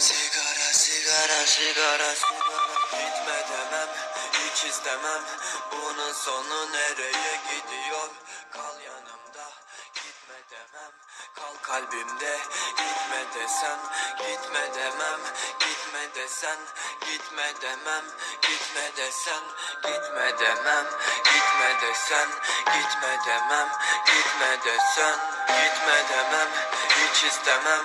sigara sigara sigara sigara. Gitme demem hiç istemem. Bunun sonu nereye gidiyor? Kal yanımda gitme demem. Kal kalbimde gitme desen Gitme demem gitme desen. Gitme demem gitme desen. Gitme demem gitme desen. Gitme demem gitme desen. Gitme demem hiç istemem